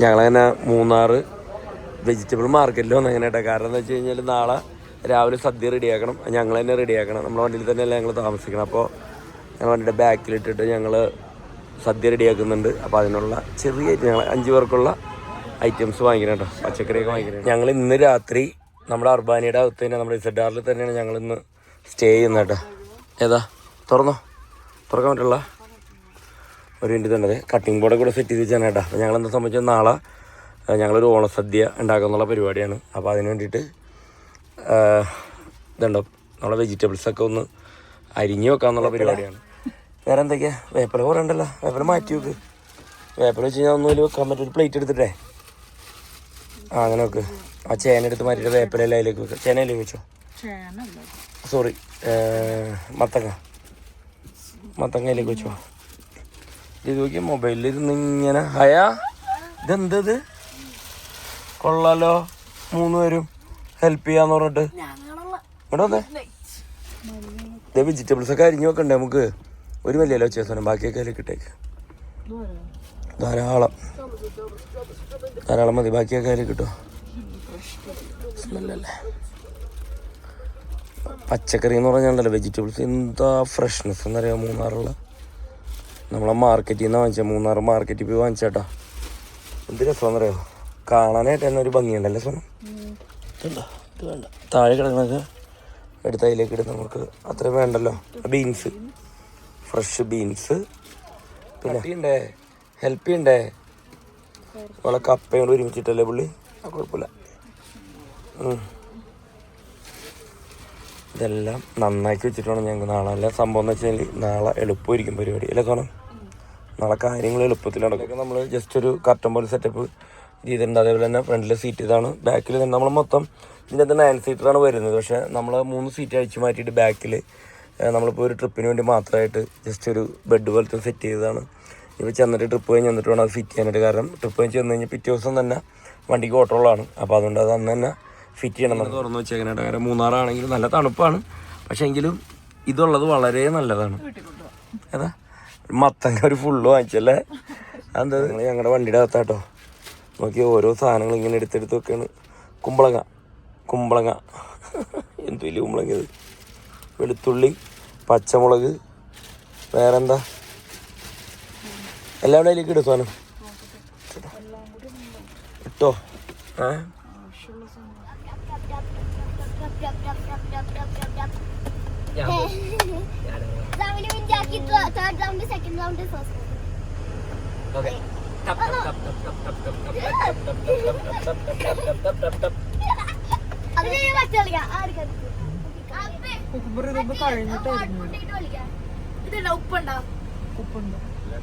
ഞങ്ങളങ്ങനെ മൂന്നാർ വെജിറ്റബിൾ മാർക്കറ്റിൽ വന്നു അങ്ങനെ കേട്ടോ കാരണം എന്താ വെച്ച് കഴിഞ്ഞാൽ നാളെ രാവിലെ സദ്യ റെഡിയാക്കണം ഞങ്ങൾ തന്നെ റെഡിയാക്കണം നമ്മുടെ വണ്ടിയിൽ തന്നെയല്ല ഞങ്ങൾ താമസിക്കണം. അപ്പോൾ ഞങ്ങൾ വണ്ടിയുടെ ബാക്കിലിട്ടിട്ട് ഞങ്ങൾ സദ്യ റെഡിയാക്കുന്നുണ്ട് അപ്പോൾ അതിനുള്ള ചെറിയ ഞങ്ങൾ അഞ്ച് പേർക്കുള്ള ഐറ്റംസ് വാങ്ങിക്കണം കേട്ടോ. പച്ചക്കറിയൊക്കെ വാങ്ങിക്കണം. ഞങ്ങൾ ഇന്ന് രാത്രി നമ്മുടെ അർബാനിയുടെ അകത്ത് തന്നെ നമ്മുടെ ഇസഡ് ആറിൽ തന്നെയാണ് ഞങ്ങൾ ഇന്ന് സ്റ്റേ ചെയ്യുന്നത് കേട്ടോ. ഏതാ? തുറന്നോ? തുറക്കാൻ പറ്റുള്ള ഒരു മിനിറ്റ് തന്നെ കട്ടിംഗ് ബോർഡ് കൂടെ സെറ്റ് ചെയ്ത് വെച്ചാണ് കേട്ടോ. അപ്പോൾ ഞങ്ങൾ എന്താ സംബന്ധിച്ചാൽ നാളെ ഞങ്ങളൊരു ഓണസദ്യ ഉണ്ടാക്കുന്നുള്ള പരിപാടിയാണ്. അപ്പോൾ അതിന് വേണ്ടിയിട്ട് ഇതുണ്ടോ? നമ്മളെ വെജിറ്റബിൾസൊക്കെ ഒന്ന് അരിഞ്ഞു വെക്കാന്നുള്ള പരിപാടിയാണ്. വേറെ എന്തൊക്കെയാ? വേപ്പില കുറേ ഉണ്ടല്ലോ. വേപ്പല മാറ്റി വെക്ക്. വേപ്പല വെച്ച് കഴിഞ്ഞാൽ ഒന്നും വെക്കാൻ പറ്റും ഒരു പ്ലേറ്റ് എടുത്തിട്ടേ. ആ അങ്ങനെ വെക്ക്. ആ ചേന എടുത്ത് മാറ്റിയിട്ട് വേപ്പില എല്ലാം അതിലേക്ക് വെക്കുക ചേന അല്ലേ. വെച്ചോ സോറി മത്തങ്ങ. മത്തങ്ങയിലേക്ക് വെച്ചോ? ഇത് നോക്കി മൊബൈലിൽ ഇരുന്ന് ഇങ്ങനെ ഹയാ ഇതെന്തത്? കൊള്ളാലോ മൂന്ന് പേരും ഹെൽപ്പ് ചെയ്യാന്ന് പറഞ്ഞിട്ട്. ഇവിടെ വെജിറ്റബിൾസ് ഒക്കെ അരിഞ്ഞു വെക്കണ്ടേ നമുക്ക്? ഒരു വലിയ വ്യത്യാസം ബാക്കിയൊക്കെ അതിലേക്ക് ഇട്ടേക്ക്. ധാരാളം. ധാരാളം മതി ബാക്കിയൊക്കെ അതിൽ കിട്ടോ പച്ചക്കറി എന്ന് പറഞ്ഞാൽ വെജിറ്റബിൾസ് എന്താ ഫ്രഷ്നെസ് എന്നറിയാം മൂന്നാറുള്ള? നമ്മളെ മാർക്കറ്റിൽ നിന്ന് വാങ്ങിച്ച മൂന്നാർ മാർക്കറ്റിൽ പോയി വാങ്ങിച്ചേട്ടാ. എന്ത് രസമാണെന്നറിയോ? കാണാനായിട്ട് തന്നെ ഒരു ഭംഗിയുണ്ടല്ലേ സോനം ഇതുണ്ടോ? ഇത് വേണ്ട. താഴെ കിടക്കണത് എടുത്ത് അതിലേക്ക് ഇടുന്ന നമുക്ക് അത്രയും വേണ്ടല്ലോ. ബീൻസ് ഫ്രഷ് ബീൻസ് പിന്നെ ഉണ്ടേ ഹെൽപ്പ് ചെയ്യണ്ടേ? നമ്മളെ കപ്പയോട് ഒരുമിച്ചിട്ടല്ലേ പുള്ളി? ആ കുഴപ്പമില്ല. ഇതെല്ലാം നന്നാക്കി വെച്ചിട്ട് വേണം ഞങ്ങൾക്ക് നാളെ. എല്ലാം സംഭവം എന്ന് വെച്ചാൽ നാളെ എളുപ്പമായിരിക്കും പരിപാടി. അല്ലേ സോണം നാളെ കാര്യങ്ങൾ എളുപ്പത്തിൽ നടക്കും. നമ്മൾ ജസ്റ്റ് ഒരു കർട്ടൻ പോലെ സെറ്റപ്പ് ചെയ്തിട്ടുണ്ട്. അതേപോലെ തന്നെ ഫ്രണ്ടിലെ സീറ്റ് ഇതാണ്. ബാക്കിൽ തന്നെ നമ്മൾ മൊത്തം ഇതിനകത്ത് നയൻ സീറ്ററാണ് വരുന്നത്. പക്ഷേ നമ്മൾ മൂന്ന് സീറ്റ് അഴിച്ചു മാറ്റിയിട്ട് ബാക്കിൽ നമ്മളിപ്പോൾ ഒരു ട്രിപ്പിന് വേണ്ടി മാത്രമായിട്ട് ജസ്റ്റ് ഒരു ബെഡ് പോലത്തെ സെറ്റ് ചെയ്തതാണ്. ഇപ്പോൾ ചെന്നിട്ട് ട്രിപ്പ് കഴിഞ്ഞ് ചെന്നിട്ട് വേണം അത് ഫിറ്റ് ചെയ്യാനായിട്ട്. കാരണം ട്രിപ്പ് കഴിഞ്ഞ് ചെന്ന് കഴിഞ്ഞാൽ പിറ്റേ ദിവസം തന്നെ വണ്ടിക്ക് ഓട്ടോളാണ് അപ്പോൾ അതുകൊണ്ട് അത് അന്ന് തന്നെ ഫിറ്റ് ചെയ്യണം തുറന്ന് വെച്ചേക്കാനായിട്ട് കാരണം മൂന്നാറാണെങ്കിൽ നല്ല തണുപ്പാണ്. പക്ഷെ എങ്കിലും ഇതുള്ളത് വളരെ നല്ലതാണ്. ഏതാ? മത്തങ്ങ ഒരു ഫുള്ള് വാങ്ങിച്ചല്ലേ? എന്താ നിങ്ങൾ ഞങ്ങളുടെ വണ്ടിയുടെ അകത്താട്ടോ. നോക്കി ഓരോ സാധനങ്ങൾ ഇങ്ങനെ എടുത്തെടുത്ത് വെക്കാണ്. കുമ്പളങ്ങ. കുമ്പളങ്ങ. എന്ത് വലിയ കുമ്പളങ്ങ ഇത്? വെളുത്തുള്ളി പച്ചമുളക് വേറെന്താ? എല്ലാം കൂടെ അതിലേക്ക് ഇടും സാധനം ഇട്ടോ? ഏ? Min ടപ് third round, second round, first round. അത് ഞാൻ പച്ച കളിക്കാം ആർക്കും കുക്കുമ്പർ ഇതൊന്ന് കഴിഞ്ഞിട്ടായിരുന്നു ഇതുണ്ടോ ഉപ്പുണ്ടോ ഉപ്പുണ്ട്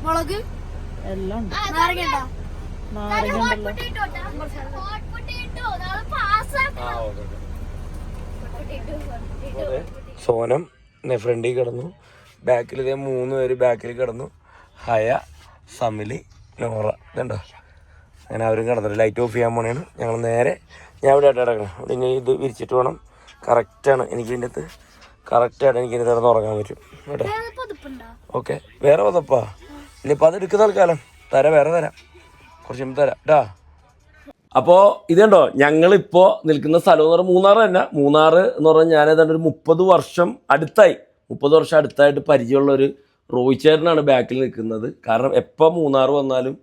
മുളക് എല്ലാം ഉണ്ട് നാരങ്ങ ഉണ്ടോ നാരങ്ങ ഉണ്ടല്ലോ സോനം ഫ്രണ്ടിൽ കിടന്നു ബാക്കിൽ ഇതേ മൂന്ന് പേര് ബാക്കിൽ കിടന്നു. ഹയ സമിലി നോറ. ഇതുണ്ടോ? അങ്ങനെ അവരും കിടന്നിട്ട് ലൈറ്റ് ഓഫ് ചെയ്യാൻ പോണേണ്. ഞങ്ങൾ നേരെ ഞാൻ ഇവിടെ ആയിട്ട് കിടക്കണം. ഇവിടെ ഇനി ഇത് വിരിച്ചിട്ട് വേണം കറക്റ്റാണ് എനിക്ക് ഇതിന്റെ അകത്ത് കറക്റ്റായിട്ട് എനിക്ക് ഇതിന്റെ കിടന്ന് ഉറങ്ങാൻ പറ്റും. കേട്ടോ? ഓക്കെ വേറെ പതപ്പാ? ഇനിയിപ്പോൾ അത് എടുക്കുന്ന ആൾക്കാലം തരാം വേറെ തരാം. കുറച്ച് മുമ്പ് തരാം. കേട്ടാ അപ്പോൾ ഇതുണ്ടോ? ഞങ്ങളിപ്പോൾ നിൽക്കുന്ന സ്ഥലം എന്ന് പറഞ്ഞാൽ മൂന്നാർ തന്നെ. മൂന്നാർ എന്ന് പറഞ്ഞാൽ ഞാൻ ഏതാണ്ട് ഒരു മുപ്പത് വർഷം അടുത്തായി. മുപ്പത് വർഷം അടുത്തായിട്ട് പരിചയമുള്ള ഒരു റോഹിത് ചേരനാണ് ബാക്കിൽ നിൽക്കുന്നത്. കാരണം എപ്പോൾ മൂന്നാർ വന്നാലും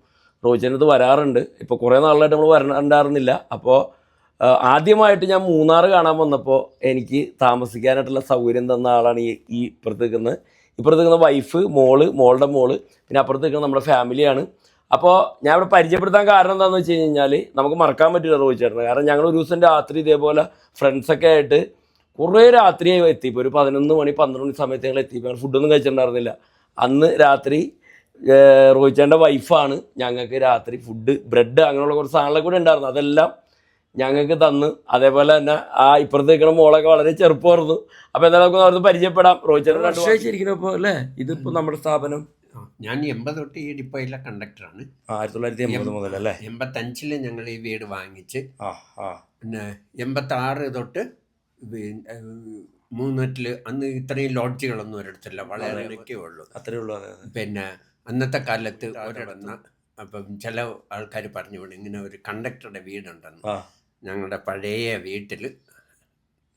റോഹിത് ചേട്ടനത് വരാറുണ്ട്. ഇപ്പോൾ കുറേ നാളായിട്ട് നമ്മൾ വരണ്ടായിരുന്നില്ല. അപ്പോൾ ആദ്യമായിട്ട് ഞാൻ മൂന്നാർ കാണാൻ വന്നപ്പോൾ എനിക്ക് താമസിക്കാനായിട്ടുള്ള സൗകര്യം തന്ന ആളാണ് ഈ ഈ ഇപ്പുറത്ത് നിൽക്കുന്നത്. ഇപ്പുറത്ത് നിൽക്കുന്ന വൈഫ് മോൾ മോളുടെ മോൾ പിന്നെ അപ്പുറത്ത് നിൽക്കുന്ന നമ്മുടെ ഫാമിലിയാണ് അപ്പോൾ ഞാൻ ഇവിടെ പരിചയപ്പെടുത്താൻ കാരണം എന്താണെന്ന് വെച്ച് കഴിഞ്ഞാൽ നമുക്ക് മറക്കാൻ പറ്റില്ല റോഹിത് ചേട്ടനെ. കാരണം ഞങ്ങൾ ഒരു ദിവസം രാത്രി ഇതേപോലെ ഫ്രണ്ട്സൊക്കെ ആയിട്ട് കുറേ രാത്രിയായി എത്തി ഇപ്പോൾ ഒരു പതിനൊന്ന് മണി പന്ത്രണ്ട് മണി സമയത്ത് ഞങ്ങൾ എത്തി ഞങ്ങൾ ഫുഡൊന്നും കഴിച്ചിട്ടുണ്ടായിരുന്നില്ല. അന്ന് രാത്രി റോഹിച്ചാന്റെ റോഹിത് ചേട്ടന്റെ വൈഫാണ് ഞങ്ങൾക്ക് രാത്രി ഫുഡ് ബ്രെഡ് അങ്ങനെയുള്ള കുറച്ച് സാധനങ്ങളൊക്കെ കൂടെ ഉണ്ടായിരുന്നു. അതെല്ലാം ഞങ്ങൾക്ക് തന്ന്. അതേപോലെ തന്നെ ആ ഇപ്പുറത്ത് നിൽക്കുന്ന മോളൊക്കെ വളരെ ചെറുപ്പമായിരുന്നു. അപ്പോൾ എന്തായാലും നമുക്ക് അവർക്ക് പരിചയപ്പെടാം. റോഹിത് ചേട്ടൻ വർഷമായിരിക്കണം ഇപ്പോൾ അല്ലേ? ഇതിപ്പോൾ നമ്മുടെ സ്ഥാപനം. ഞാൻ എൺപത് തൊട്ട് ഈ ഡിപ്പോയിലെ കണ്ടക്ടറാണ് ആയിരത്തി തൊള്ളായിരത്തി എൺപത് മുതൽ അല്ലേ എൺപത്തഞ്ചിൽ ഞങ്ങൾ ഈ വീട് വാങ്ങിച്ച് ആ ആ. പിന്നെ എൺപത്താറ് തൊട്ട് പി- ഏഹ് മൂന്നെട്ടിൽ അന്ന് ഇത്രയും ലോഡ്ജുകളൊന്നും ഒരിടത്തില്ല. വളരെ ഉള്ളൂ. അത്രേ ഉള്ളൂ പിന്നെ അന്നത്തെ കാലത്ത് ഒരിടന്ന അപ്പം ചില ആൾക്കാർ പറഞ്ഞു വിടും ഇങ്ങനെ ഒരു കണ്ടക്ടറുടെ വീടുണ്ടെന്ന്. ആ. ഞങ്ങളുടെ പഴയ വീട്ടിൽ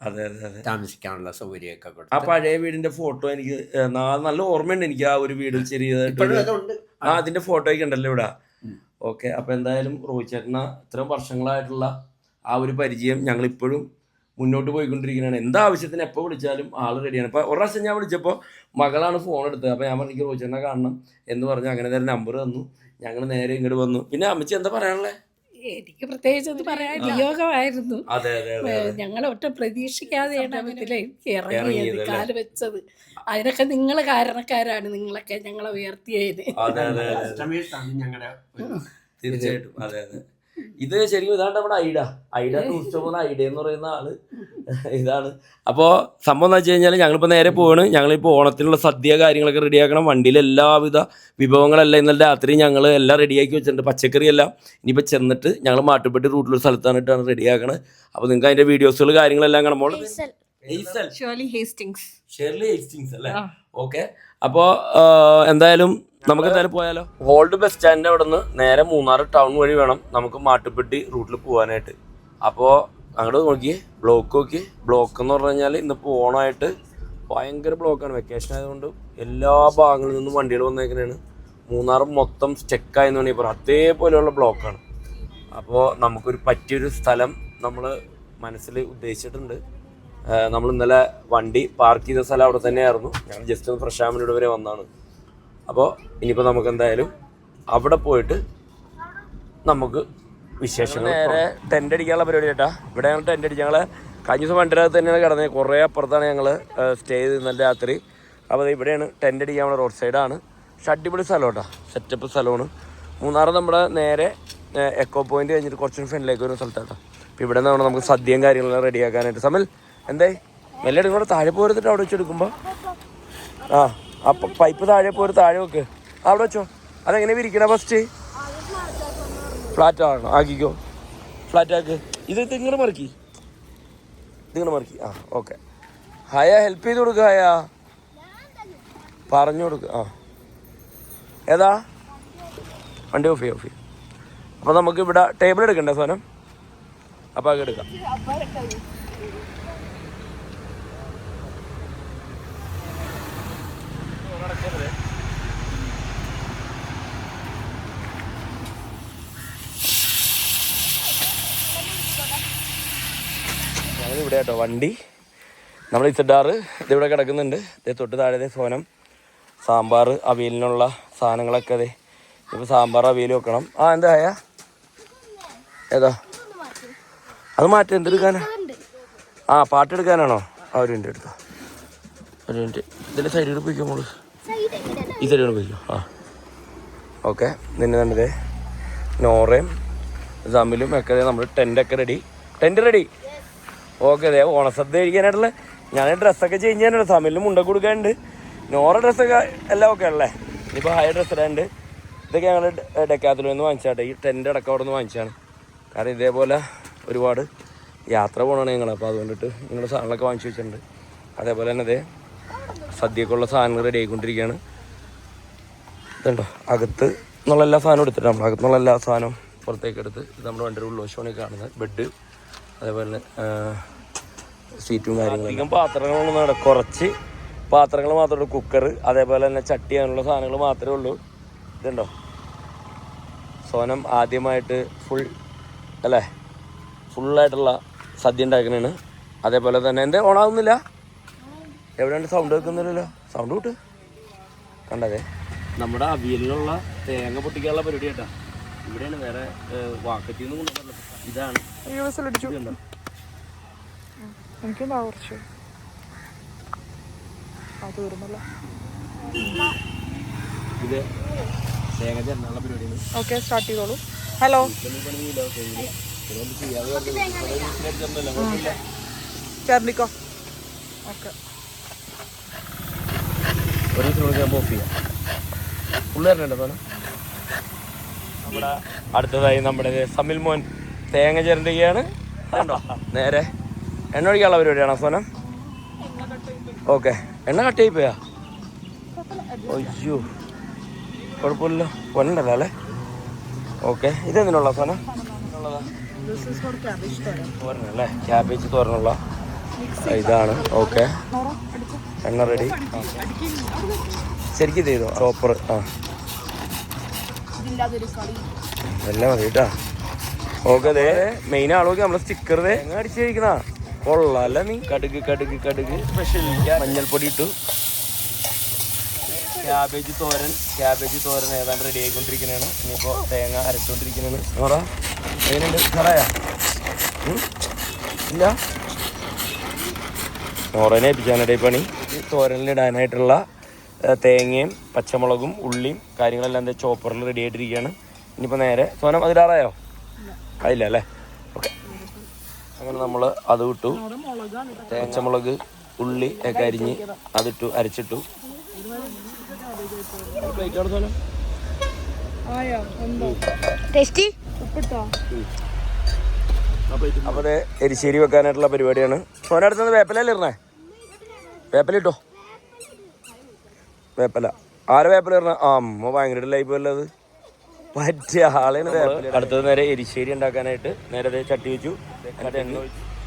അതെ അതെ അതെ. താമസിക്കാനുള്ള സൗകര്യമൊക്കെ ആ കൊടുത്തു പഴയ വീടിന്റെ ഫോട്ടോ എനിക്ക് നല്ല ഓർമ്മയുണ്ട് എനിക്ക് ആ ഒരു വീട് ചെറിയതായിട്ട് അതുണ്ട്. ആ അതിന്റെ ഫോട്ടോ ഒക്കെ ഉണ്ടല്ലോ ഇവിടെ. ഓക്കെ അപ്പൊ എന്തായാലും റോഹിത് ചേട്ടന ഇത്രയും വർഷങ്ങളായിട്ടുള്ള ആ ഒരു പരിചയം ഞങ്ങൾ ഇപ്പോഴും മുന്നോട്ട് പോയിക്കൊണ്ടിരിക്കുന്നതാണ് എന്താവശ്യത്തിന് എപ്പോൾ വിളിച്ചാലും ആൾ റെഡിയാണ് ഇപ്പോൾ ഒരു പ്രാവശ്യം ഞാൻ വിളിച്ചപ്പോൾ മകളാണ് ഫോൺ എടുത്തത്. അപ്പോൾ ഞാൻ പറഞ്ഞു "എനിക്ക് റോഹിത് കാണണം എന്ന് പറഞ്ഞ്. അങ്ങനെ നേരെ നമ്പർ തന്നു. ഞങ്ങൾ നേരെ ഇങ്ങോട്ട് വന്നു. പിന്നെ അമ്മച്ചി എന്താ പറയാനുള്ളത് എനിക്ക് പ്രത്യേകിച്ച് ഒന്നും പറയാൻ വിയോഗമായിരുന്നു. അതെ അതെ അതെ ഞങ്ങൾ ഒട്ടും പ്രതീക്ഷിക്കാതെയാണ് അതിലെ ഇറങ്ങിയത്? കാൽ വെച്ചത്. അതിനൊക്കെ നിങ്ങൾ കാരണക്കാരാണ് നിങ്ങളൊക്കെ ഞങ്ങളെ ഉയർത്തിയത് തീർച്ചയായിട്ടും. അതെ അതെ. ഇത് ശരിക്കും ഇതാണ് നമ്മുടെ ഐഡ. ഐഡ ടൂറിസ്റ്റ് പോകുന്ന ഐഡ എന്ന് പറയുന്ന ആൾ. ഇതാണ്. അപ്പോൾ സംഭവം എന്ന് വെച്ച് കഴിഞ്ഞാൽ ഞങ്ങളിപ്പോൾ നേരെ പോവാണ്. ഞങ്ങളിപ്പോൾ ഓണത്തിനുള്ള സദ്യ കാര്യങ്ങളൊക്കെ റെഡിയാക്കണം. വണ്ടിയിൽ എല്ലാവിധ വിഭവങ്ങളെല്ലാം ഇന്നലെ രാത്രി ഞങ്ങൾ എല്ലാം റെഡിയാക്കി വെച്ചിട്ടുണ്ട്. പച്ചക്കറി എല്ലാം ഇനിയിപ്പോൾ ചെന്നിട്ട് ഞങ്ങൾ മാട്ടുപ്പെട്ടി റൂട്ടിലൊരു സ്ഥലത്താണിട്ടാണ് റെഡിയാക്കണത്. അപ്പോൾ നിങ്ങൾക്ക് അതിന്റെ വീഡിയോസുകൾ കാര്യങ്ങളെല്ലാം കാണുമ്പോൾ എയ്സൽ ഷേർലി ഹേസ്റ്റിങ്സ് ഷെർലി ഹേസ്റ്റിങ്സ് അല്ലേ? ഓക്കെ അപ്പോൾ എന്തായാലും നമുക്ക് എന്തായാലും പോയാലോ? ഓൾഡ് ബസ് സ്റ്റാൻഡിന്റെ അവിടെ നിന്ന് നേരെ മൂന്നാർ ടൗൺ വഴി വേണം നമുക്ക് മാട്ടുപ്പെട്ടി റൂട്ടിൽ പോകാനായിട്ട് അപ്പോ അങ്ങോട്ട് നോക്കി ബ്ലോക്ക് നോക്കി ബ്ലോക്ക് എന്ന് പറഞ്ഞു കഴിഞ്ഞാൽ ഇന്നിപ്പോൾ ഓണമായിട്ട് ഭയങ്കര ബ്ലോക്കാണ് വെക്കേഷൻ ആയതുകൊണ്ട് എല്ലാ ഭാഗങ്ങളിൽ നിന്നും വണ്ടികൾ വന്നേക്കുന്നതാണ് മൂന്നാർ മൊത്തം സ്റ്റെക്കായെന്ന് വേണമെങ്കിൽ പറയാം. അതേപോലെയുള്ള ബ്ലോക്കാണ് അപ്പോൾ നമുക്കൊരു പറ്റിയൊരു സ്ഥലം നമ്മൾ മനസ്സിൽ ഉദ്ദേശിച്ചിട്ടുണ്ട്. നമ്മൾ ഇന്നലെ വണ്ടി പാർക്ക് ചെയ്ത സ്ഥലം അവിടെ തന്നെയായിരുന്നു. ഞങ്ങൾ ജസ്റ്റ് ഒന്ന് ഫ്രഷ് വരെ വന്നാണ്. അപ്പോൾ ഇനിയിപ്പോൾ നമുക്ക് എന്തായാലും അവിടെ പോയിട്ട് നമുക്ക് വിശേഷങ്ങൾ നേരെ ടെന്റ് അടിക്കാനുള്ള പരിപാടി കേട്ടാ. ഇവിടെ ഞങ്ങൾ ടെന്റ് അടിച്ച് ഞങ്ങൾ കഴിഞ്ഞ ദിവസം വണ്ടിനകത്ത് തന്നെയാണ് കിടന്നത്. കുറേ അപ്പുറത്താണ് ഞങ്ങൾ സ്റ്റേ ചെയ്ത് ഇന്നലെ രാത്രി. അപ്പോൾ ഇവിടെയാണ് ടെന്റ് അടിക്കാനുള്ള റോഡ് സൈഡാണ് പക്ഷെ അടിപൊളി സ്ഥലം കേട്ടോ. സെറ്റപ്പ് സ്ഥലമാണ്. മൂന്നാർ നമ്മുടെ നേരെ എക്കോ പോയിന്റ് കഴിഞ്ഞിട്ട് കുറച്ചും ഫ്രണ്ടിലേക്ക് വരുന്ന സ്ഥലത്താട്ടോ. അപ്പോൾ ഇവിടെ നിന്നാണ് നമുക്ക് സദ്യയും കാര്യങ്ങളെല്ലാം റെഡിയാക്കാനായിട്ട് സമൽ എന്തേ മെല്ലെ എടുക്കുമ്പോൾ താഴെ പോരുന്നിട്ട് അവിടെ വെച്ചെടുക്കുമ്പോൾ ആ. അപ്പം പൈപ്പ് താഴെ പോര് താഴെ വെക്ക്. അവിടെ വെച്ചോ. അതെങ്ങനെ വിരിക്കണ ഫസ്റ്റ് ഫ്ലാറ്റ് ആണോ? ആക്കിക്കോ. ഫ്ലാറ്റ് ആക്ക്. ഇത് ഇതിങ്ങനെ മറിക്കി. ഇതിങ്ങനെ മറിക്കി. ആ ഓക്കെ ഹയ ഹെൽപ്പ് ചെയ്ത് കൊടുക്കുക ഹയ. പറഞ്ഞു കൊടുക്കുക ആ. ഏതാ? വണ്ടി ഓഫ് ഓഫ് ചെയ്യും. അപ്പോൾ നമുക്ക് ഇവിടെ ടേബിൾ എടുക്കണ്ടേ സാധനം? അപ്പോൾ അത് എടുക്കാം ഞങ്ങൾ കേട്ടോ വണ്ടി. നമ്മൾ ഇസഡാറ് ഇതിവിടെ കിടക്കുന്നുണ്ട്. ഇതേ തൊട്ട് താഴെ സോനം. സാമ്പാർ അവിയലിനുള്ള സാധനങ്ങളൊക്കെ അതെ ഇപ്പോൾ സാമ്പാർ അവിയൽ വെക്കണം. ആ എന്തായ ഏതാ? അത് മാറ്റം എന്തെടുക്കാനാ? ആ പാട്ടെടുക്കാനാണോ? ആ ഒരു മിനിറ്റ് എടുത്തോ. ഒരു മിനിറ്റ്. ഇതിന്റെ സൈഡിൽ പോയിക്കോ മോൾ. ഈ സൈഡിൽ പോയിക്കോ. ആ. ഓക്കെ. നിന്നെ തന്നെ നോറയും ജമിലും ഒക്കെ നമ്മൾ ടെന്റൊക്കെ റെഡി ടെന്റ് റെഡി ഓക്കെ അതെ ഓണസദ്യ കഴിക്കാനായിട്ടുള്ള ഞാൻ ഡ്രസ്സൊക്കെ ചേഞ്ച് ചെയ്യാനുണ്ട്. തമിഴിൽ മുണ്ട കൊടുക്കാനുണ്ട്. നോറ ഡ്രസ്സൊക്കെ എല്ലാം ഓക്കെ അല്ലേ ഇനിയിപ്പോൾ ഹൈ ഡ്രസ്സ് ഇടാനുണ്ട്. ഇതൊക്കെ ഞങ്ങൾ ഡെക്കാത്തിൽ നിന്ന് വാങ്ങിച്ചാട്ടെ. ഈ ടെന്റ് അടക്കം അവിടെ നിന്ന് വാങ്ങിച്ചാണ്. കാരണം ഇതേപോലെ ഒരുപാട് യാത്ര പോകണമാണ് ഞങ്ങൾ അപ്പോൾ അതുകൊണ്ടിട്ട് നിങ്ങളുടെ സാധനങ്ങളൊക്കെ വാങ്ങിച്ചു വെച്ചിട്ടുണ്ട്. അതേപോലെ തന്നെ അതെ സദ്യക്കുള്ള സാധനങ്ങൾ റെഡി ആയിക്കൊണ്ടിരിക്കുകയാണ് ഇതുണ്ടോ? അകത്ത് എന്നുള്ള എല്ലാ സാധനവും എടുത്തിട്ട് നമ്മൾ അകത്തുനിന്നുള്ള എല്ലാ സാധനവും പുറത്തേക്ക് എടുത്ത് ഇത് നമ്മുടെ വണ്ടിയുടെ ഉള്ളോശമാണ് കാണുന്നത്. ബെഡ് അതേപോലെ സീറ്റും കാര്യങ്ങളും അധികം പാത്രങ്ങളൊന്നും നട കുറച്ച് പാത്രങ്ങൾ മാത്രമേ ഉള്ളൂ. കുക്കർ അതേപോലെ തന്നെ ചട്ടി അങ്ങനെയുള്ള സാധനങ്ങൾ മാത്രമേ ഉള്ളൂ. ഇതുണ്ടോ? സോനം ആദ്യമായിട്ട് ഫുൾ അല്ലേ? ഫുള്ളായിട്ടുള്ള സദ്യ ഉണ്ടാക്കുന്നതാണ് അതേപോലെ തന്നെ എന്റെ ഓണാകുന്നില്ല എവിടെയുണ്ട് സൗണ്ട് വെക്കുന്നില്ലല്ലോ? സൗണ്ട് കൂട്ട്. കണ്ടതേ. നമ്മുടെ അവിയലിലുള്ള തേങ്ങ പൊട്ടിക്കാനുള്ള പരിപാടി കേട്ടാ. ഇവിടെയാണ് വേറെ വാക്കറ്റിൽ നിന്ന് കൊണ്ടുവരുന്നത് ഇതാണ്. എനിക്കെന്താ കുറച്ച് ആ തീർന്നല്ലോ. ഓക്കെ സ്റ്റാർട്ട് ചെയ്തോളൂ. ഹലോ ചേർന്നിക്കോ? ഓക്കെ. ഒരു ദിവസം ഞാൻ ഓഫ് ചെയ്യാം. സാധനം? നമ്മുടെ അടുത്തതായി നമ്മുടെ സമിൽ മോൻ തേങ്ങ ചിരണ്ടുകയാണ് നേരെ എണ്ണ ഒഴിക്കാനുള്ള പരിപാടിയാണോ സോനം ഓക്കെ. എണ്ണ കട്ട് ചെയ്ത് പോയാ? അയ്യോ. കുഴപ്പമില്ലല്ലോ പൊന്നുണ്ടല്ലോ അല്ലേ? ഓക്കെ. ഇതെന്തിനുള്ള തോരൻ തോരനല്ലേ? ക്യാബേജ് തോരനുള്ള ഇതാണ്. ഓക്കെ. എണ്ണ റെഡി. ശരിക്കും ചെയ്തു? ചോപ്പർ. ആ. എല്ലാം മതി കേട്ടാ. ഓക്കെ അതെ മെയിൻ ആളോക്ക് നമ്മളെ അടിച്ചു കഴിക്കണ കൊള്ളാല്ല നീ. കടുക് കടുക് കടുക്. സ്പെഷ്യൽ മഞ്ഞൾപ്പൊടി ഇട്ടു. ക്യാബേജ് തോരൻ. ക്യാബേജ് തോരൻ ഏതാണ്ട് റെഡി ആയിക്കൊണ്ടിരിക്കുന്നതാണ് ഇനിയിപ്പോ തേങ്ങ അരച്ചുകൊണ്ടിരിക്കുന്നതാണ് നോറ സാറായാ ഇല്ല. നോറനെ ഏൽപ്പിച്ചാണ് പണി. ഈ തോരനിലിടാനായിട്ടുള്ള തേങ്ങയും പച്ചമുളകും ഉള്ളിയും കാര്യങ്ങളെല്ലാം എന്താ ചോപ്പറിൽ റെഡി ആയിട്ടിരിക്കുകയാണ് ഇനിയിപ്പോൾ നേരെ. സോനം അതിലാറായോ ആയില്ല അല്ലേ? അങ്ങനെ നമ്മൾ അത് ഇട്ടു. തേച്ചമുളക് പച്ചമുളക് ഉള്ളി ഒക്കെ അരിഞ്ഞ് അതിട്ടു അരച്ചിട്ടു. അപ്പൊ ആയാ ടേസ്റ്റി? ഉപ്പിട്ടോ അപ്പോൾ അതെ എരിശ്ശേരി വെക്കാനായിട്ടുള്ള പരിപാടിയാണ്. അടുത്തത് വേപ്പലല്ലേ ഇറണേ വേപ്പല ഇട്ടോ? വേപ്പല. ആരെ വേപ്പല ഇറണ ആ അമ്മ ഭയങ്കര ലൈഫ് അല്ലത് പറ്റിയ ആളാണ് വേപ്പല അടുത്തത് നേരെ എരിശ്ശേരി ഉണ്ടാക്കാനായിട്ട് നേരെ ദേ ചട്ടി വെച്ചു.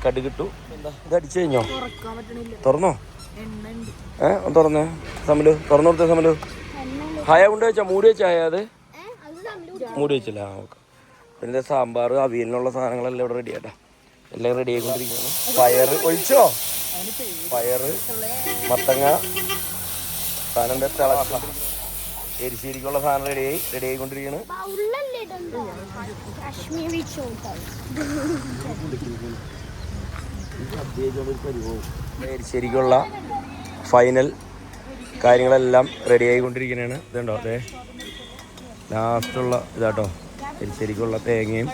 കടുകിട്ടു ഇത് അടിച്ചു കഴിഞ്ഞോ? തുറന്നോ? ഏ ഒന്ന് തുറന്നേ. സമലു തുറന്നു കൊടുത്തേ സമലു. ഹായ കൊണ്ട് വെച്ചാ? മൂടി വെച്ചാ ഹായ അത്? മൂടി വെച്ചില്ല. ആ ഓക്കെ. പിന്നെ സാമ്പാർ അവിയലിനുള്ള സാധനങ്ങളെല്ലാം ഇവിടെ റെഡി ആട്ടാ. എല്ലാം റെഡി ആയിക്കൊണ്ടിരിക്കുകയാണ്. പയറ് ഒഴിച്ചോ? പയറ് മത്തങ്ങ. സാധനം എന്താ? തിളക്ക എരിശ്ശേരിക്കുള്ള സാധനം റെഡി ആയി റെഡി ആയിക്കൊണ്ടിരിക്കുകയാണ് എരിശ്ശേരിക്കുള്ള ഫൈനൽ കാര്യങ്ങളെല്ലാം റെഡി ആയിക്കൊണ്ടിരിക്കുന്നതാണ് ഇതുണ്ടോ? അതെ ലാസ്റ്റുള്ള ഇതാട്ടോ. എരിശ്ശേരിക്കുള്ള തേങ്ങയും.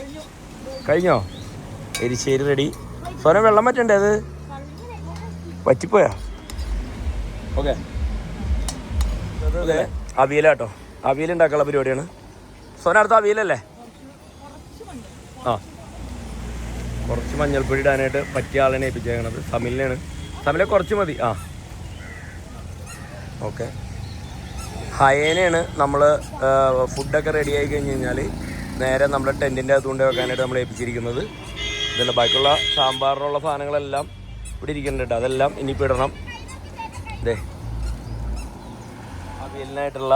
കഴിഞ്ഞോ? എരിശ്ശേരി റെഡി സ്വരം വെള്ളം പറ്റണ്ടേ അത്? പറ്റിപ്പോയാ ഓക്കെ. അവിയലാട്ടോ അവിയൽ ഉണ്ടാക്കാനുള്ള പരിപാടിയാണ്. സോന അവിയലല്ലേ? ആ. കുറച്ച് മഞ്ഞൾപ്പൊടി ഇടാനായിട്ട് പറ്റിയ ആളാണ് ഏൽപ്പിച്ചേക്കണത്. സമിലിനാണ് സമിലെ കുറച്ച് മതി. ആ. ഓക്കെ. ഹയേനയാണ് നമ്മൾ ഫുഡൊക്കെ റെഡി ആയി കഴിഞ്ഞ് കഴിഞ്ഞാൽ നേരെ നമ്മുടെ ടെന്റിന്റെ അകത്ത് കൊണ്ട് വെക്കാനായിട്ട് നമ്മൾ ഏൽപ്പിച്ചിരിക്കുന്നത്. ഇതല്ല ബാക്കിയുള്ള സാമ്പാറിനുള്ള സാധനങ്ങളെല്ലാം ഇവിടെ ഇരിക്കുന്നുണ്ട് അതെല്ലാം ഇനിയിപ്പോൾ ഇടണം. ഇതേ അവിയലിനായിട്ടുള്ള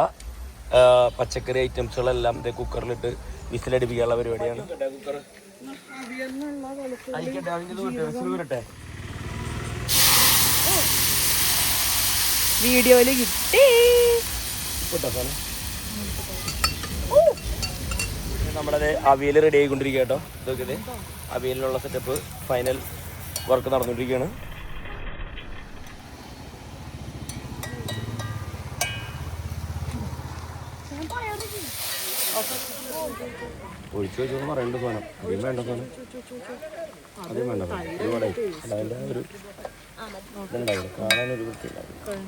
ആ, പച്ചക്കറി ഐറ്റംസുകളെല്ലാം ഇതേ കുക്കറിലിട്ട് വിസിലടിപ്പിക്കാനുള്ള പരിപാടിയാണ്. അതിന്റെ വിസിൽ വരട്ടെ വീഡിയോയിൽ കിട്ടി. നമ്മളത് അവിയൽ റെഡി ആയിക്കൊണ്ടിരിക്കുക കേട്ടോ. ഇതൊക്കെ ഇത് അവിയലിനുള്ള സെറ്റപ്പ് ഫൈനൽ വർക്ക് നടന്നുകൊണ്ടിരിക്കുകയാണ്. ഒഴിച്ചു വെച്ചു പറയേണ്ട സാധനം. അതും വേണ്ട സാധനം. അതും വേണ്ട സാധനം. ഒരുപാടായി അതിന്റെ ഒരു ഇതുണ്ടാവില്ല കാണാനൊരു വൃത്തിയുണ്ടാവില്ല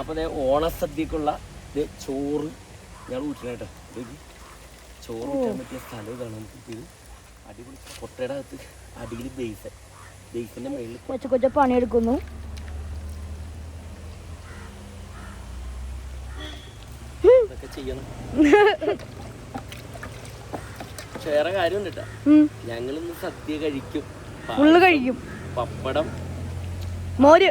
അപ്പോൾ ദേ ഓണസദ്യക്കുള്ള ദേ ചോറ് ഞാൻ വീട്ടിലായിട്ടെ ചോറ് കിട്ടാൻ പറ്റിയ സ്ഥലം ഇതാണ്. നമുക്ക് ഇത് അടിപൊളി കൊട്ടയുടെ അകത്ത് അടിയിൽ ബേസ്. ബേസിന്റെ മേളിൽ കൊച്ചു കൊച്ചു പണിയെടുക്കുന്നു. ചെയ്യണം. പക്ഷേ വേറെ കാര്യമുണ്ട് കേട്ടോ ഞങ്ങളിന്ന് സദ്യ കഴിക്കും. ഫുള്ള് കഴിക്കും. പപ്പടം മോര്.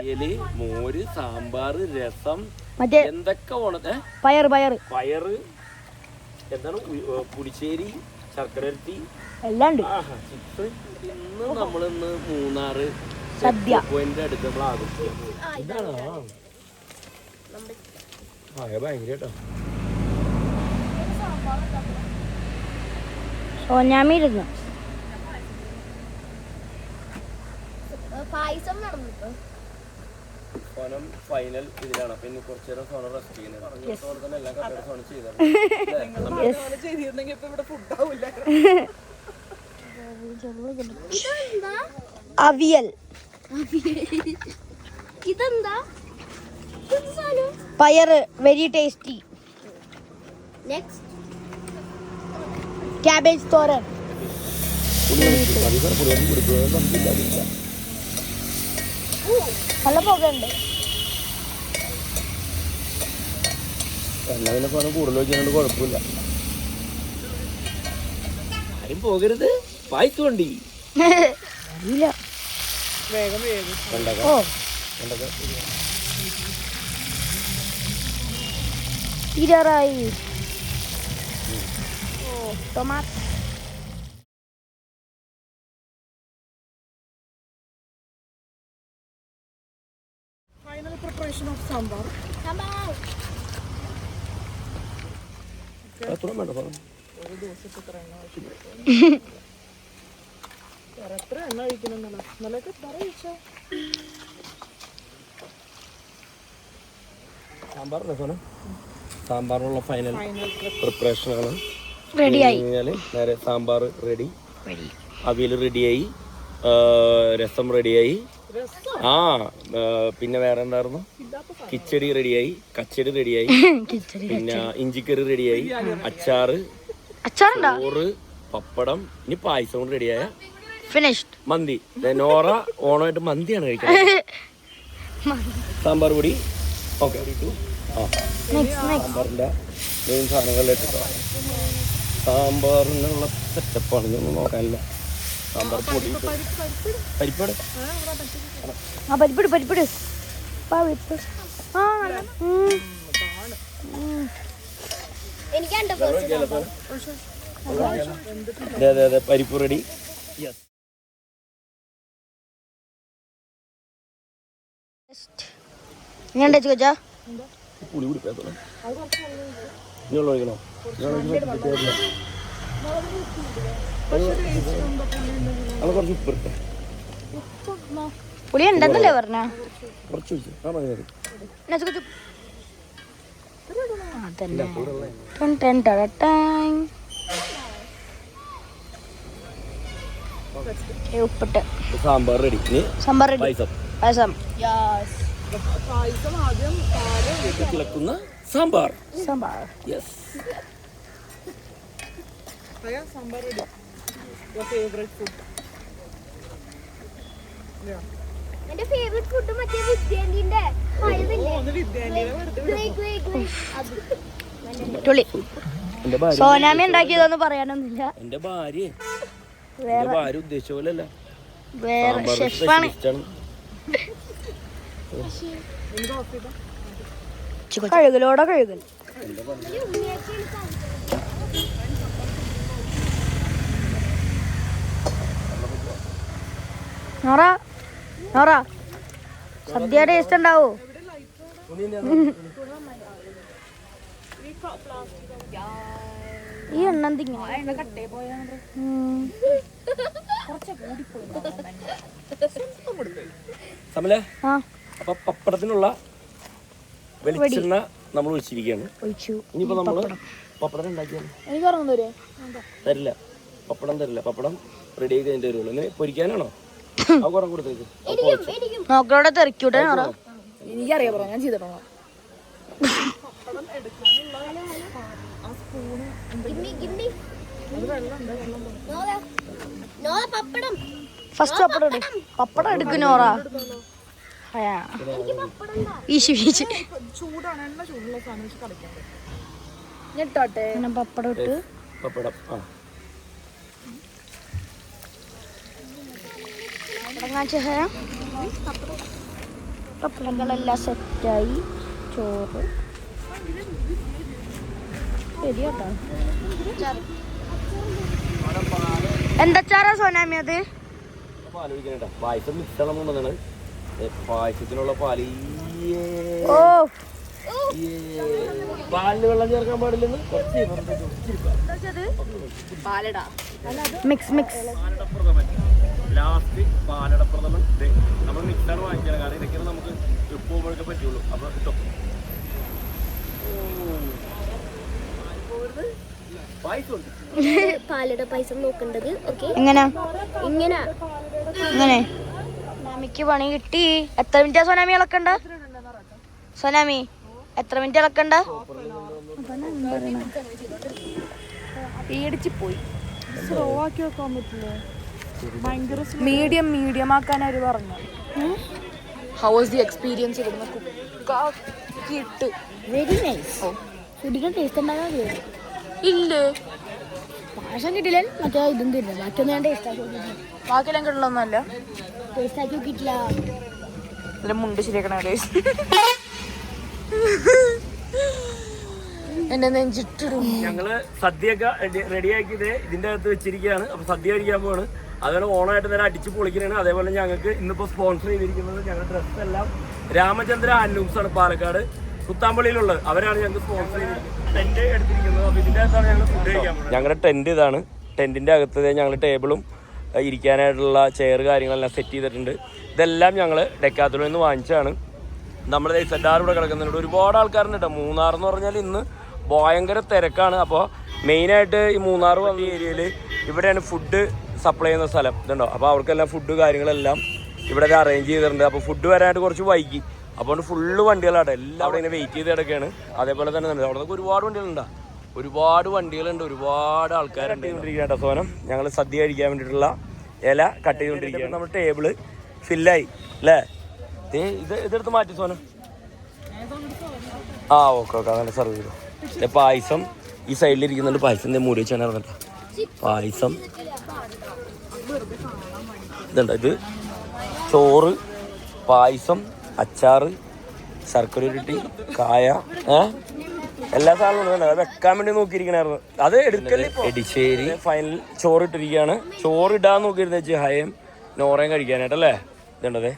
മോര് സാമ്പാർ രസം മറ്റേ എന്തൊക്കെ ഓണത്തെ പയർ പയർ പയർ എന്താണ് പുളിശ്ശേരി ശർക്കരത്തി എല്ലാം ഉണ്ട്. ഇന്ന് നമ്മളിന്ന് മൂന്നാറ് സദ്യ. പോയിന്റ് അടുത്ത് നമ്മൾ ആഘോഷിക്കാം. ഭയങ്കര കേട്ടോ സോഞ്ഞാമിരുന്നു പായസം നടന്നു ഫൈനൽ ഇതിലാണ്. അപ്പൊ ഇനി കുറച്ചു നേരം സോണം റെസ്റ്റ് ചെയ്യുന്നത് എല്ലാം സോണം അവിയൽ. ഇതെന്താ? പയറ്. വെരി ടേസ്റ്റി നെക്സ്റ്റ് ക്യാബേജ് തോരൻ നല്ല പുകയുണ്ട്. എന്നാ പിന്നെ സോനം കൂടുതൽ വെച്ചാൽ കുഴപ്പമില്ല. ആരും പോകരുത്. പായസം വണ്ടി. അറിയില്ല വേഗം വേഗം. ഓ. തീരാറായി ഓ tomato final preparation of sambar എത്ര വേണ്ട സാധനം ഒരു ദിവസത്തെ എത്ര എണ്ണ ആവശ്യം വേറെ എത്ര എണ്ണ കഴിക്കുന്നുണ്ടല്ലോ ഇന്നലെയൊക്കെ എത്ര കഴിച്ചോ സാമ്പാറല്ലേ സാധനം സാമ്പാറിനുള്ള ഫൈനൽ ഫൈനൽ പ്രിപ്പറേഷനാണ് റെഡിയായി നേരെ സാമ്പാർ റെഡി അവിയൽ റെഡിയായി രസം റെഡിയായി ആ ആ, പിന്നെ വേറെ എന്തായിരുന്നു? കിച്ചടി റെഡിയായി കച്ചടി റെഡിയായി പിന്നെ ഇഞ്ചിക്കറി റെഡിയായി അച്ചാറ് ചോറ് പപ്പടം ഇനി പായസം കൊണ്ട് റെഡിയായ ഫിനിഷ്ഡ് മന്തി. നോറ ഓണമായിട്ട് മന്തിയാണ് കഴിക്കുന്നത് സാമ്പാർ പൊടി. ഓക്കെ ആ. നെക്സ്റ്റ് നെക്സ്റ്റ് സാമ്പാറിന്റെ മെയിൻ സാധനങ്ങളിൽ ഇട്ടിട്ടോ സാമ്പാറിനുള്ള സെറ്റപ്പാണ് ഇതൊന്നും നോക്കാനില്ല. സാമ്പാർ പൊടി. പരിപ്പാട് ആ പരിപ്പിട് പരിപ്പിട് പരിപ്പ് അതെ അതെ അതെ റെഡി യെസ് ഞാൻ ചോദിച്ചാ പുളി കൂടി കുടിക്കാത്തോ ഇനിയുള്ള ഒഴിക്കണോ? അത് കുറച്ച് ഉപ്പ് ഇട്ടേ. പുളി ഉണ്ടെന്നല്ലേ പറഞ്ഞ? കുറച്ച് ഉപ്പിട്ട്. Sambar ready sambar ready payasam. പായസം. പായസം ആദ്യം സാമ്പാർ. സാമ്പാർ. യെസ് പറയാം സാമ്പാർ ഫേവറേറ്റ് ഫുഡ് എന്റെ ഫേവറേറ്റ് മറ്റേ വിദ്യാന്തിന്റെ സോനാമി ഉണ്ടാക്കിയതെന്ന് പറയാനൊന്നുമില്ല. എന്റെ ഭാര്യ. വേറെ. ഭാര്യ ഉദ്ദേശിച്ച പോലെ അല്ല വേറെ ഷെഫാണ് സ്പെഷ്യലിസ്റ്റ് ആണ് എന്ത് ഓഫ് ചെയ്താ കഴുകലോടെ കഴുകൽ. Nora Nora. സദ്യ ടേസ്റ്റ് ഉണ്ടാവോ? ഈ എണ്ണ എന്തിങ്ങനെ അപ്പൊ പപ്പടത്തിനുള്ള വെളിച്ചെണ്ണ നമ്മൾ ഒഴിച്ചിരിക്കുകയാണ്. ഒഴിച്ചു. ഇനിയിപ്പോ നമ്മൾ പപ്പടം. ഉണ്ടാക്കിയാണ് തരില്ല. പപ്പടം തരില്ല. പപ്പടം റെഡി ആയി കഴിഞ്ഞിട്ട് തരുള്ളൂ ഇങ്ങനെ പൊരിക്കാനാണോ? ആ കുറെ കൊടുത്തേക്ക് എനിക്കറിയാം പറയാം ഞാൻ ചെയ്തിട്ടുണ്ടോ? ഫസ്റ്റ് പപ്പടം പപ്പടം. എടുക്കും നോറ വീശി വീശി. ചൂടാണ് എണ്ണ ചൂടുള്ള സാധനം വെച്ച് കളിക്കാൻ ഞെട്ടോട്ടെ പിന്നെ പപ്പടം ഇട്ട്. പപ്പടം ആ. പപ്പടങ്ങളെല്ലാം സെറ്റായി. ചോറ്. ശരി എന്താ എന്താച്ചാറാ സോനാമി അത്? പാൽ ഒഴിക്കണേട്ടാ പായസം മിക്സ് ആണ് കൊണ്ടുവന്നാണ് പായസത്തിനുള്ള പാൽ. പാലിന് വെള്ളം ചേർക്കാൻ പാടില്ലെന്ന് കുറച്ച് mix mix. Last palada pradhaman നമ്മൾ മിക്സാണ് വാങ്ങിക്കണം കാരണം ഇതൊക്കെയാണ് നമുക്ക് ഉപ്പ് പോകുമ്പോഴൊക്കെ പറ്റുള്ളൂ. അപ്പൊ കിട്ടും പാലട പായസം നോക്കേണ്ടത്. ഓക്കെ. എങ്ങനെ? ഇങ്ങനെ. എങ്ങനെ? സോനാമിക്ക് പണി കിട്ടി. എത്ര മിനിറ്റാ സോനാമി ഇളക്കണ്ട? സോനാമി എത്ര മിനിറ്റ് ഇളക്കണ്ട? പേടിച്ച് പോയി. സ്ലോ ആക്കി വെക്കാൻ പറ്റില്ലേ? ഭയങ്കര മീഡിയം മീഡിയം ആക്കാൻ അവർ പറഞ്ഞു. ഹൗ വാസ് ദി എക്സ്പീരിയൻസ് ഇടുന്ന കുക്കിട്ട് വെരി നൈസ് ഫുഡിന് ടേസ്റ്റ് ഉണ്ടാകാൻ ഇല്ലേ. പായസം കിട്ടില്ല മറ്റേ ഇതും തരില്ല മറ്റൊന്നും ഞാൻ ടേസ്റ്റ് ആക്കി ബാക്കിയെല്ലാം നോക്കിയിട്ടില്ല ഇതിന്റെ മുണ്ട് ശരിയാക്കണ എന്നെ നെഞ്ചിട്ടിടും. ഞങ്ങൾ സദ്യയൊക്കെ റെഡിയാക്കിയത് ഇതിന്റെ അകത്ത് വെച്ചിരിക്കുകയാണ്. അപ്പൊ സദ്യ കഴിക്കാൻ പോവാണ്. അതുപോലെ ഓണായിട്ട് നേരെ അടിച്ചു പൊളിക്കുന്നതാണ് അതേപോലെ ഞങ്ങൾക്ക് ഇന്നിപ്പോ സ്പോൺസർ ചെയ്തിരിക്കുന്നത് ഞങ്ങളുടെ ഡ്രസ് എല്ലാം രാമചന്ദ്ര ഹാൻഡ്ലൂംസ് ആണ് പാലക്കാട്. കുത്താമ്പള്ളിയിലുള്ളത്. അവരാണ് ഞങ്ങൾക്ക് സ്പോൺസർ ചെയ്തിരിക്കുന്നത്. ടെന്റ് എടുത്തിരിക്കുന്നത്. അപ്പൊ ഇതിന്റെ അകത്താണ് ഞങ്ങൾ ഫുഡ് കഴിക്കാൻ ഞങ്ങളുടെ ടെന്റ് ഇതാണ്. ടെന്റിന്റെ അകത്ത് ഞങ്ങൾ ടേബിളും ഇരിക്കാനായിട്ടുള്ള ചെയർ കാര്യങ്ങളെല്ലാം സെറ്റ് ചെയ്തിട്ടുണ്ട്. ഇതെല്ലാം ഞങ്ങൾ ഡെക്കാത്തുളിൽ നിന്ന് വാങ്ങിച്ചാണ് നമ്മുടെ സെഡാർ ഇവിടെ കിടക്കുന്നുണ്ട്. ഒരുപാട് ആൾക്കാരുണ്ട് കേട്ടോ മൂന്നാർ എന്ന് പറഞ്ഞാൽ ഇന്ന് ഭയങ്കര തിരക്കാണ്. അപ്പോൾ മെയിനായിട്ട് ഈ മൂന്നാർ വന്ന ഏരിയയിൽ ഇവിടെയാണ് ഫുഡ് സപ്ലൈ ചെയ്യുന്ന സ്ഥലം. ഇതുണ്ടോ? അപ്പോൾ അവർക്കെല്ലാം ഫുഡ് കാര്യങ്ങളെല്ലാം ഇവിടെ അറേഞ്ച് ചെയ്തിട്ടുണ്ട്. അപ്പോൾ ഫുഡ് വരാനായിട്ട് കുറച്ച് വൈകി. അപ്പോൾ ഫുള്ള് വണ്ടികളാണ് എല്ലാം അവിടെ ഇങ്ങനെ വെയിറ്റ് ചെയ്ത് കിടക്കുകയാണ് അതേപോലെ തന്നെ. അവിടെ ഒരുപാട് വണ്ടികളുണ്ടോ. ഒരുപാട് വണ്ടികളുണ്ട് ഒരുപാട് ആൾക്കാരുണ്ട്. കേട്ടോ സോനം. ഞങ്ങൾ സദ്യ കഴിക്കാൻ വേണ്ടിയിട്ടുള്ള ഇല കട്ട് ചെയ്തുകൊണ്ടിരിക്കുകയാണ്. നമ്മുടെ ടേബിൾ ഫില്ലായി അല്ലേ? ഇത് ഇതെടുത്ത് മാറ്റി സോനം. ആ ഓക്കെ ഓക്കെ അങ്ങനെ സെർവ് ചെയ്തു. പായസം ഈ സൈഡിൽ ഇരിക്കുന്നുണ്ട്. പായസം മൂടി വെച്ചാണ് ഇറങ്ങട്ടെ. പായസം. ഇതുണ്ട് ഇത്? ചോറ് പായസം അച്ചാറ് ശർക്കര ഉരുട്ടി കായ ഏ? എല്ലാ സാധനവും. അത് വെക്കാൻ വേണ്ടി നോക്കിയിരിക്കണായിരുന്നു. അത് എടുക്കല്ലേ ഫൈനൽ ചോറ് ഇട്ടിരിക്കുകയാണ് ചോറ് ഇടാൻ നോക്കിയിരുന്ന വെച്ച് ഹയം. നോറയും കഴിക്കാനായിട്ടല്ലേ? ഇതുണ്ടതേ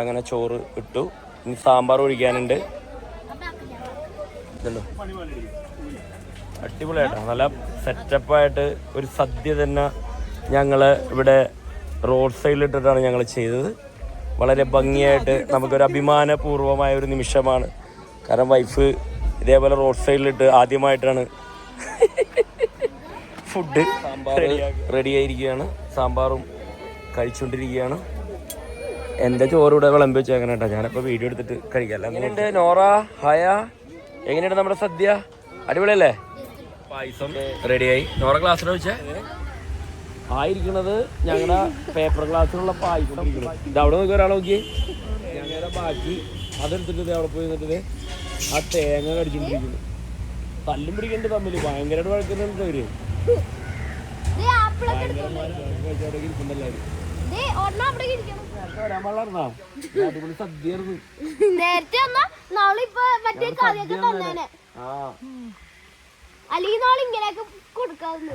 അങ്ങനെ ചോറ് ഇട്ടു. ഇനി സാമ്പാർ ഒഴിക്കാനുണ്ട് ഇതുണ്ടോ? അടിപൊളിയായിട്ടോ? നല്ല സെറ്റപ്പായിട്ട് ഒരു സദ്യ തന്നെ ഞങ്ങൾ ഇവിടെ റോഡ് സൈഡിൽ ഇട്ടിട്ടാണ് ഞങ്ങൾ ചെയ്തത്. വളരെ ഭംഗിയായിട്ട് നമുക്കൊരു അഭിമാനപൂർവമായ ഒരു നിമിഷമാണ്. കാരണം വൈഫ് ഇതേപോലെ റോഡ് സൈഡിലിട്ട് ആദ്യമായിട്ടാണ് ഫുഡ് റെഡി ആയിരിക്കുകയാണ്. സാമ്പാറും കഴിച്ചുകൊണ്ടിരിക്കുകയാണ്. എന്റെ ചോറ് ഇവിടെ വിളമ്പി വെച്ചേക്കണം കേട്ടോ ഞാനിപ്പോൾ വീഡിയോ എടുത്തിട്ട് കഴിക്കാം. എങ്ങനെയുണ്ട് നോറ ഹയ? എങ്ങനെയുണ്ട് നമ്മുടെ സദ്യ? അടിപൊളിയല്ലേ? പായസം റെഡിയായി നോറ ക്ലാസ്സിൽ വെച്ചേ ആയിരിക്കണത് ഞങ്ങളുടെ പേപ്പർ ഗ്ലാസ്സിലുള്ള പായസം. ഇത് അവിടെ നോക്കി ഒരാളെ നോക്കി ഞങ്ങളുടെ ബാക്കി. അതെടുത്തിട്ട് അവിടെ പോയി നിന്നിട്ട് ആ തേങ്ങ കടിച്ചോണ്ടിരിക്കുന്നു തല്ലും പിടിക്കണ്ട് തമ്മിൽ ഭയങ്കരമായിട്ട് വഴക്കുന്നുണ്ട് അവർ. കൊടുക്കാറുണ്ട് അടിപൊളി സദ്യയായിരുന്നു. നേരത്തെ അല്ലെങ്കിൽ നാളെ ഇങ്ങനെയൊക്കെ കൊടുക്കാവുന്നു